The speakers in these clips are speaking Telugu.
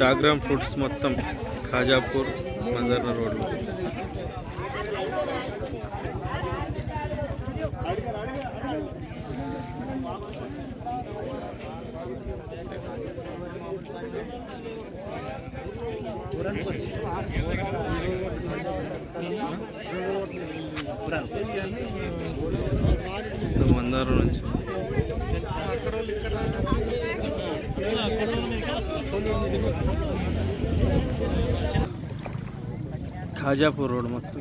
డాగ్రామ్ ఫ్రూట్స్ మొత్తం ఖాజాపూర్ మందర్న రోడ్లో. మందారం నుంచి ఖాజాపూర్ రోడ్ మొత్తం.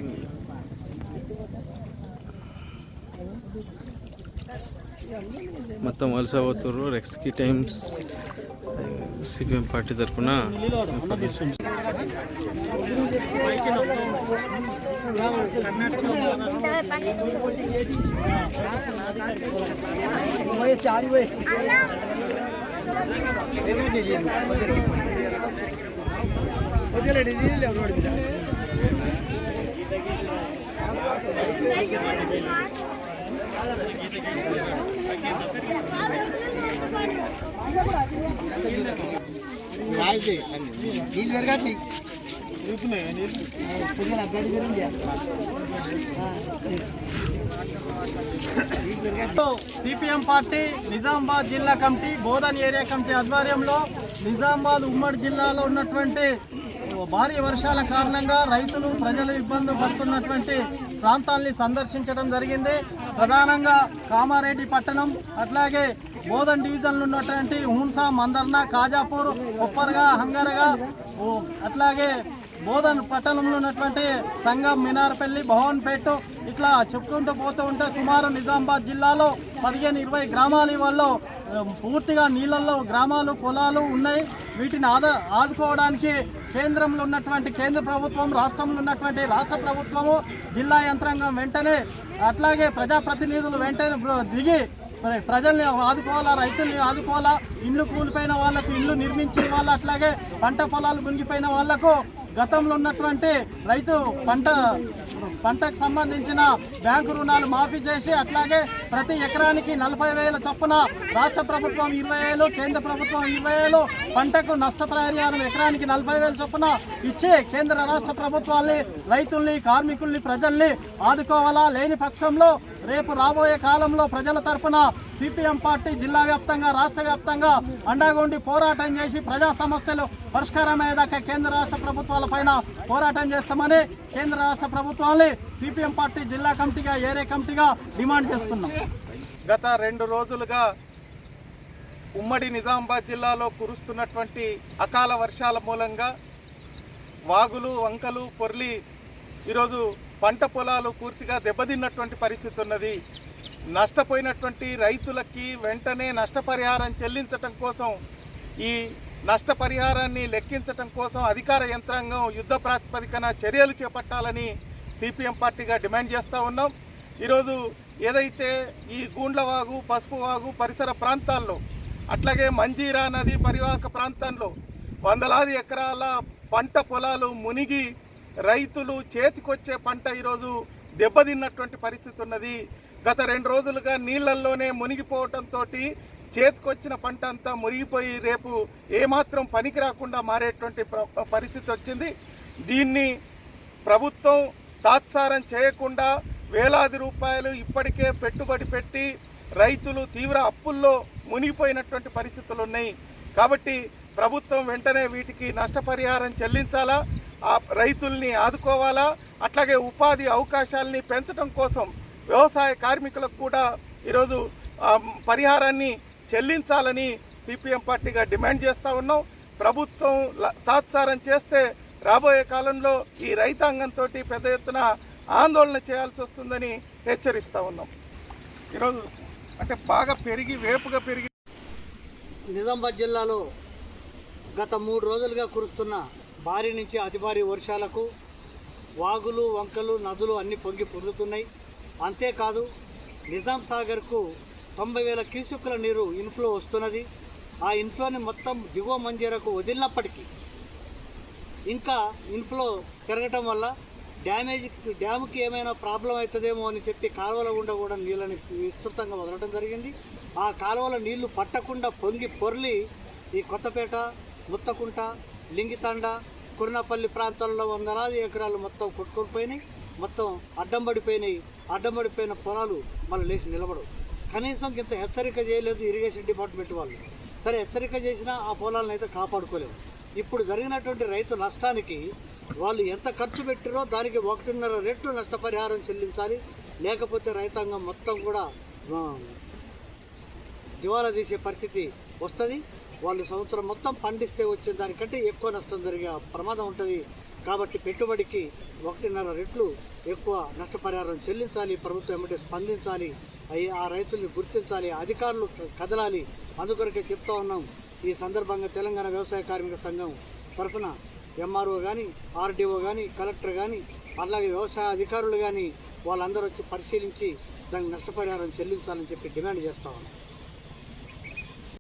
మొత్తం వలస పోతుర్రు రెక్స్కి టైమ్స్ సిపిఎం పార్టీ తరఫున నీళ్ళు పెరగట్లేదు సిపిఎం పార్టీ నిజామాబాద్ జిల్లా కమిటీ బోధన్ ఏరియా కమిటీ ఆధ్వర్యంలో నిజామాబాద్ ఉమ్మడి జిల్లాలో ఉన్నటువంటి భారీ వర్షాల కారణంగా రైతులు ప్రజలు ఇబ్బందులు పడుతున్నటువంటి ప్రాంతాల్ని సందర్శించడం జరిగింది. ప్రధానంగా కామారెడ్డి పట్టణం అట్లాగే బోధన్ డివిజన్లు ఉన్నటువంటి హుంసా మందర్న కాజాపూర్ కొప్పర్గా హంగరగా అట్లాగే బోధన్ పట్టణంలో ఉన్నటువంటి సంగం మినార్పల్లి భవన్పేట ఇట్లా చెప్పుకుంటూ పోతూ ఉంటే సుమారు నిజామాబాద్ జిల్లాలో పదిహేను ఇరవై గ్రామాల వల్ల పూర్తిగా నీళ్ళల్లో గ్రామాలు పొలాలు ఉన్నాయి. వీటిని ఆదా ఆదుకోవడానికి కేంద్రంలో ఉన్నటువంటి కేంద్ర ప్రభుత్వం రాష్ట్రంలో ఉన్నటువంటి రాష్ట్ర ప్రభుత్వము జిల్లా యంత్రాంగం వెంటనే అట్లాగే ప్రజాప్రతినిధులు వెంటనే దిగి మరి ప్రజల్ని ఆదుకోవాలా రైతుల్ని ఆదుకోవాలా? ఇండ్లు కూలిపోయిన వాళ్ళకు ఇల్లు నిర్మించిన వాళ్ళు అట్లాగే పంట పొలాలు మునిగిపోయిన వాళ్ళకు గతంలో ఉన్నటువంటి రైతు పంట పంటకు సంబంధించిన బ్యాంకు రుణాలు మాఫీ చేసి అట్లాగే ప్రతి ఎకరానికి నలభై వేల చొప్పున రాష్ట్ర ప్రభుత్వం ఇరవై వేలు కేంద్ర ప్రభుత్వం ఇరవై వేలు పంటకు నష్టపరిహారం ఎకరానికి నలభై వేల చొప్పున ఇచ్చి కేంద్ర రాష్ట్ర ప్రభుత్వాల్ని రైతుల్ని కార్మికుల్ని ప్రజల్ని ఆదుకోవాలా లేని పక్షంలో రేపు రాబోయే కాలంలో ప్రజల తరఫున సిపిఎం పార్టీ జిల్లా వ్యాప్తంగా రాష్ట్ర వ్యాప్తంగా అండగొండి పోరాటం చేసి ప్రజా సమస్యలు పరిష్కారమయ్యేదాకా కేంద్ర రాష్ట్ర ప్రభుత్వాల పైన పోరాటం చేస్తామని కేంద్ర రాష్ట్ర ప్రభుత్వాన్ని సిపిఎం పార్టీ జిల్లా కమిటీగా ఏరే కమిటీగా డిమాండ్ చేస్తున్నాం. గత రెండు రోజులుగా ఉమ్మడి నిజామాబాద్ జిల్లాలో కురుస్తున్నటువంటి అకాల వర్షాల మూలంగా వాగులు వంకలు పొర్లి ఈరోజు పంట పొలాలు పూర్తిగా దెబ్బతిన్నటువంటి పరిస్థితి ఉన్నది. నష్టపోయినటువంటి రైతులకి వెంటనే నష్టపరిహారం చెల్లించటం కోసం ఈ నష్టపరిహారాన్ని లెక్కించటం కోసం అధికార యంత్రాంగం యుద్ధ ప్రాతిపదికన చర్యలు చేపట్టాలని సిపిఎం పార్టీగా డిమాండ్ చేస్తూ ఉన్నాం. ఈరోజు ఏదైతే ఈ గూండ్లవాగు పసుపు వాగు పరిసర ప్రాంతాల్లో అట్లాగే మంజీరా నది పరివాహక ప్రాంతంలో వందలాది ఎకరాల పంట పొలాలు మునిగి రైతులు చేతికొచ్చే పంట ఈరోజు దెబ్బతిన్నటువంటి పరిస్థితి ఉన్నది. గత రెండు రోజులుగా నీళ్ళల్లోనే మునిగిపోవటంతో చేతికొచ్చిన పంట అంతా మునిగిపోయి రేపు ఏమాత్రం పనికి రాకుండా మారేటువంటి ప్ర- పరిస్థితి వచ్చింది. దీన్ని ప్రభుత్వం తాత్సారం చేయకుండా వేలాది రూపాయలు ఇప్పటికే పెట్టుబడి పెట్టి రైతులు తీవ్ర అప్పుల్లో మునిగిపోయినటువంటి పరిస్థితులు ఉన్నాయి. కాబట్టి ప్రభుత్వం వెంటనే వీటికి నష్టపరిహారం చెల్లించాలా? ఆ రైతుల్ని ఆదుకోవాలా? అట్లాగే ఉపాధి అవకాశాలని పెంచడం కోసం వ్యవసాయ కార్మికులకు కూడా ఈరోజు పరిహారాన్ని చెల్లించాలని సిపిఎం పార్టీగా డిమాండ్ చేస్తూ ఉన్నాం. ప్రభుత్వం తాత్సారం చేస్తే రాబోయే కాలంలో ఈ రైతాంగంతో పెద్ద ఎత్తున ఆందోళన చేయాల్సి వస్తుందని హెచ్చరిస్తూ ఉన్నాం. ఈరోజు అంటే బాగా పెరిగి వేపుగా పెరిగి నిజామాబాద్ జిల్లాలో గత మూడు రోజులుగా కురుస్తున్న భారీ నుంచి అతి భారీ వర్షాలకు వాగులు వంకలు నదులు అన్నీ పొంగి పొందుతున్నాయి అంతేకాదు నిజాం సాగర్కు తొంభై వేల క్యూసెక్కుల నీరు ఇన్ఫ్లో వస్తున్నది. ఆ ఇన్ఫ్లోని మొత్తం దిగువ మంజీరకు వదిలినప్పటికీ ఇంకా ఇన్ఫ్లో పెరగటం వల్ల డ్యామేజ్ డ్యామ్కి ఏమైనా ప్రాబ్లం అవుతుందేమో అని చెప్పి కాలువల గుండా కూడా నీళ్ళని విస్తృతంగా వదలడం జరిగింది. ఆ కాలువల నీళ్ళు పట్టకుండా పొంగి పొర్లి ఈ కొత్తపేట ముత్తకుంట లింగితండ కుర్నపల్లి ప్రాంతాల్లో వందలాది ఎకరాలు మొత్తం కొట్టుకొని పోయినాయి మొత్తం అడ్డం పడిపోయినాయి. అడ్డం పడిపోయిన పొలాలు మళ్ళీ లేచి నిలబడవు. కనీసం ఇంత హెచ్చరిక చేయలేదు ఇరిగేషన్ డిపార్ట్మెంట్ వాళ్ళు. సరే హెచ్చరిక చేసినా ఆ పొలాలను అయితే కాపాడుకోలేము ఇప్పుడు జరిగినటువంటి రైతు నష్టానికి వాళ్ళు ఎంత ఖర్చు పెట్టారో దానికి ఒకటిన్నర రెట్లు నష్టపరిహారం చెల్లించాలి. లేకపోతే రైతాంగం మొత్తం కూడా దివాలా తీసే పరిస్థితి వస్తుంది. వాళ్ళు సంవత్సరం మొత్తం పండిస్తే వచ్చే దానికంటే ఎక్కువ నష్టం జరిగే ప్రమాదం ఉంటుంది. కాబట్టి పెట్టుబడికి ఒకటిన్నర రెట్లు ఎక్కువ నష్టపరిహారం చెల్లించాలి. ప్రభుత్వం ఏమంటే స్పందించాలి. అయి ఆ రైతుల్ని గుర్తించాలి. అధికారులు కదలాలి. అందుకొరకే చెప్తా ఉన్నాం. ఈ సందర్భంగా తెలంగాణ వ్యవసాయ కార్మిక సంఘం తరఫున ఎంఆర్ఓ కానీ ఆర్డీఓ కానీ కలెక్టర్ కానీ అలాగే వ్యవసాయ అధికారులు కానీ వాళ్ళందరూ వచ్చి పరిశీలించి దానికి నష్టపరిహారం చెల్లించాలని చెప్పి డిమాండ్ చేస్తా ఉన్నాం.